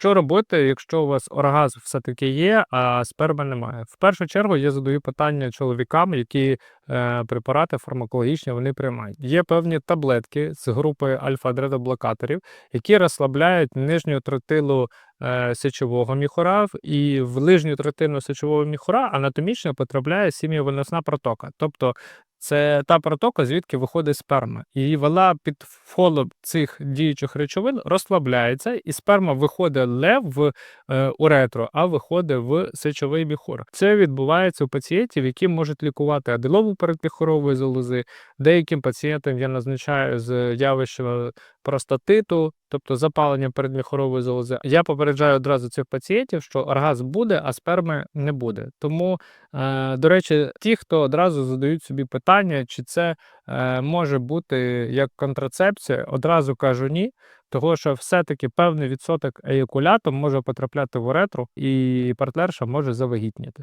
Що робити, якщо у вас оргазм все-таки є, а сперми немає? В першу чергу я задаю питання чоловікам, які е, препарати фармакологічні вони приймають. Є певні таблетки з групи альфа-адредоблокаторів, які розслабляють нижню третину е, сечового міхура, і в нижню третину сечового міхура анатомічно потрапляє сім'євиносна протока. Тобто це та протока, звідки виходить сперма. І вона під впливом цих діючих речовин розслабляється, і сперма виходить не в е, уретру, а виходить в сечовий міхур. Це відбувається у пацієнтів, які можуть лікувати аделову передпіхорової залози. Деяким пацієнтам я назначаю з явищем простатиту, тобто запалення передміхурової залози. Я попереджаю одразу цих пацієнтів, що оргазм буде, а сперми не буде. Тому, е, до речі, ті, хто одразу задають собі питання, чи це е, може бути як контрацепція, одразу кажу ні. Того, що все-таки певний відсоток еякуляту може потрапляти в уретру, і партнерша може завагітніти.